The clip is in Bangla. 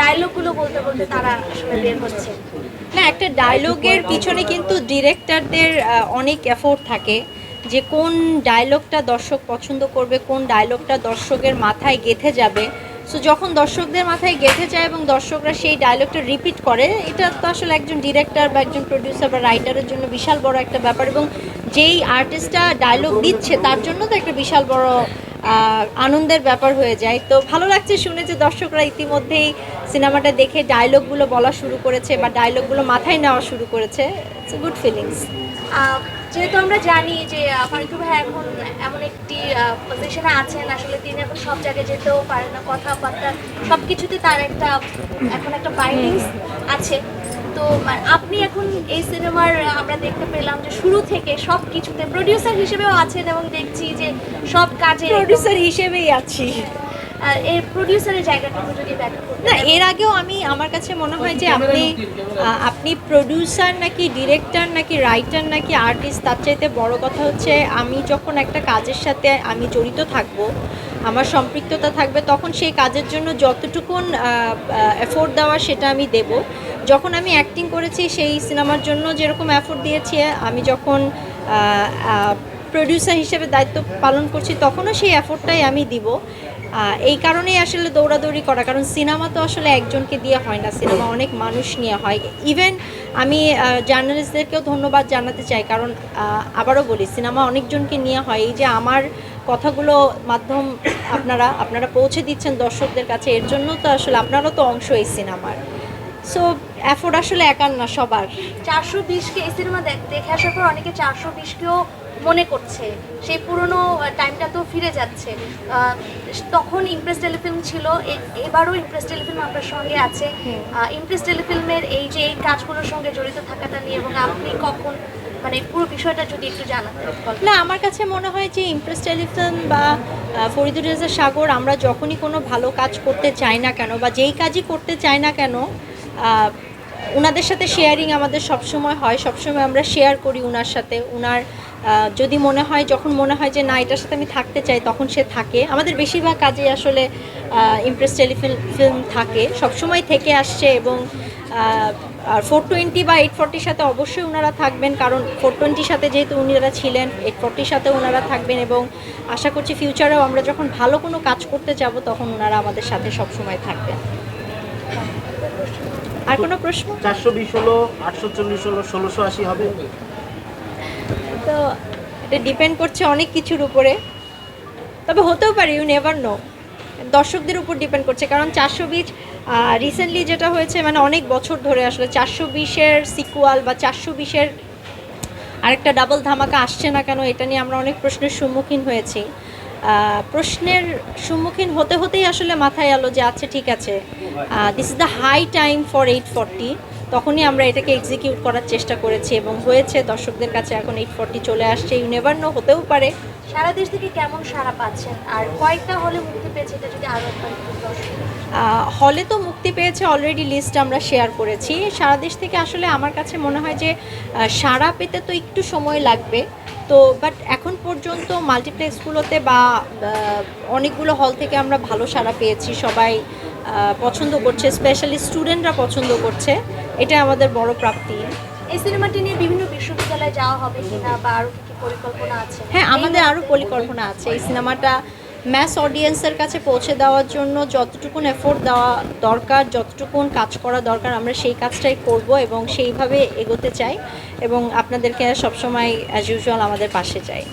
ডায়লগগুলো বলতে বলতে তারা আসলে বের হচ্ছে। না, একটা ডায়লগের পিছনে কিন্তু ডিরেক্টরদের অনেক এফোর্ট থাকে যে কোন ডায়লগটা দর্শক পছন্দ করবে, কোন ডায়লগটা দর্শকের মাথায় গেঁথে যাবে। সো যখন দর্শকদের মাথায় গেঁথে যায় এবং দর্শকরা সেই ডায়লগটা রিপিট করে, এটা তো আসলে একজন ডিরেক্টর বা একজন প্রডিউসার বা রাইটারের জন্য বিশাল বড় একটা ব্যাপার এবং যেই আর্টিস্টটা ডায়লগ দিচ্ছে, তার জন্য তো একটা বিশাল বড় আনন্দের ব্যাপার হয়ে যায়। তো ভালো লাগছে শুনে যে দর্শকরা ইতিমধ্যেই সিনেমাটা দেখে ডায়লগগুলো বলা শুরু করেছে বা ডায়লগগুলো মাথায় নেওয়া শুরু করেছে। ইটস গুড ফিলিংস যেহেতু আমরা জানি যে ফারিদুর ভাই এখন এমন একটি পজিশনে আছেন। আসলে তিনি এখন সব জায়গায় যেতেও পারেন না, কথাবার্তা সব কিছুতে তার একটা, এখন একটা বাইন্ডিংস আছে। তো মানে আপনি এখন এই সিনেমার আমরা দেখতে পেলাম যে শুরু থেকে সব কিছুতে প্রডিউসার হিসেবেও আছেন এবং দেখছি যে সব কাজে প্রডিউসার হিসেবেই আছি। এই প্রডিউসারের জায়গাটুকু যদি ব্যাখ্যা না এর আগেও আমি আমার কাছে মনে হয় যে আপনি আপনি প্রডিউসার নাকি ডিরেক্টর নাকি রাইটার নাকি আর্টিস্ট তার চাইতে বড় কথা হচ্ছে আমি যখন একটা কাজের সাথে আমি জড়িত থাকব আমার সম্পৃক্ততা থাকবে তখন সেই কাজের জন্য যতটুকুন এফোর্ট দেওয়া সেটা আমি দেব। যখন আমি অ্যাক্টিং করেছি, সেই সিনেমার জন্য যেরকম এফোর্ট দিয়েছি, আমি যখন প্রডিউসার হিসেবে দায়িত্ব পালন করছি, তখনও সেই এফোর্টটাই আমি দিব। এই কারণেই আসলে দৌড়াদৌড়ি করা, কারণ সিনেমা তো আসলে একজনকে দিয়ে হয় না সিনেমা অনেক মানুষ নিয়ে হয়। ইভেন আমি জার্নালিস্টদেরকেও ধন্যবাদ জানাতে চাই, কারণ আবারও বলি সিনেমা অনেকজনকে নিয়ে হয়। এই যে আমার কথাগুলো মাধ্যম আপনারা আপনারা পৌঁছে দিচ্ছেন দর্শকদের কাছে, এর জন্য তো আসলে আপনারও তো অংশ এই সিনেমার সো এফোর্ট আসলে একার না সবার। চারশো বিশকে এই সিনেমা দেখ- দেখে আসার পর অনেকে চারশো বিশকেও মনে করছে। সেই পুরনো টাইমটা তো ফিরে যাচ্ছে। তখন ইমপ্রেস টেলিফিল্ম ছিল। এ- এবারও ইমপ্রেস টেলিফিল্ম আপনার সঙ্গে আছে। ইমপ্রেস টেলিফিল্মের এই যে এই কাজগুলোর সঙ্গে জড়িত থাকাটা নিয়ে এবং আপনি কখন মানে পুরো বিষয়টা যদি একটু জানাতেন। না আমার কাছে মনে হয় যে ইমপ্রেস টেলিভিশন বা ফরিদুর রেজা সাগর আমরা যখনই কোনো ভালো কাজ করতে চাই না কেন বা যেই কাজই করতে চাই না কেন ওনাদের সাথে শেয়ারিং আমাদের সবসময় হয়, সবসময় আমরা শেয়ার করি ওনার সাথে। ওনার যদি মনে হয়, যখন মনে হয় যে না, এটার সাথে আমি থাকতে চাই, তখন সে থাকে। আমাদের বেশিরভাগ কাজে আসলে ইমপ্রেস টেলিফিল্ম ফিল্ম থাকে। সবসময় থেকে আসছে এবং আর ফোর টোয়েন্টি বা এইট ফোরটির সাথে অবশ্যই ওনারা থাকবেন, কারণ ফোর টোয়েন্টির সাথে যেহেতু উনারা ছিলেন এইট ফোরটির সাথে ওনারা থাকবেন এবং আশা করছি ফিউচারেও আমরা যখন ভালো কোনো কাজ করতে যাব, তখন ওনারা আমাদের সাথে সবসময় থাকবেন। আর কোনো প্রশ্ন? চারশো বিশ হলো আটশো চল্লিশ হলো ষোলোশো আশি হবে। তো এটা ডিপেন্ড করছে অনেক কিছুর উপরে। তবে হতেও পারে ইউ নেভার নো দর্শকদের উপর ডিপেন্ড করছে কারণ চারশো বিশ রিসেন্টলি যেটা হয়েছে মানে অনেক বছর ধরে আসলে চারশো বিশের সিকুয়াল বা চারশো বিশের আরেকটা ডাবল ধামাকা আসছে না কেন এটা নিয়ে আমরা অনেক প্রশ্নের সম্মুখীন হয়েছি। প্রশ্নের সম্মুখীন হতে হতেই আসলে মাথায় আলো যে আচ্ছা ঠিক আছে this is the high time for eight forty তখনই আমরা এটাকে এক্সিকিউট করার চেষ্টা করেছি এবং হয়েছে, দর্শকদের কাছে এখন এইট ফর্টি চলে আসছে। ইউনেভার নো হতেও পারে। সারা দেশ থেকে কেমন সারা পাচ্ছেন? আর কয়েকটা হলে মুক্তি পেয়েছে, এটা যদি আরও একবার হলে তো মুক্তি পেয়েছে অলরেডি লিস্ট আমরা শেয়ার করেছি। সারা দেশ থেকে আসলে আমার কাছে মনে হয় যে সাড়া পেতে তো একটু সময় লাগবে। তো বাট এখন পর্যন্ত মাল্টিপ্লেক্সগুলোতে বা অনেকগুলো হল থেকে আমরা ভালো সাড়া পেয়েছি। সবাই পছন্দ করছে স্পেশালি স্টুডেন্টরা পছন্দ করছে। এটা আমাদের বড় প্রাপ্তি। এই সিনেমাটি নিয়ে বিভিন্ন বিশ্ববিদ্যালয়ে যাওয়া হবে কিনা বা আরও কি পরিকল্পনা আছে? হ্যাঁ আমাদের আরও পরিকল্পনা আছে। এই সিনেমাটা ম্যাস অডিয়েন্সের কাছে পৌঁছে দেওয়ার জন্য যতটুকুন এফোর্ট দেওয়া দরকার, যতটুকুন কাজ করা দরকার, আমরা সেই কাজটাই করব এবং সেইভাবে এগোতে চাই এবং আপনাদেরকে সবসময় অ্যাজ ইউজুয়াল আমাদের পাশে চাই।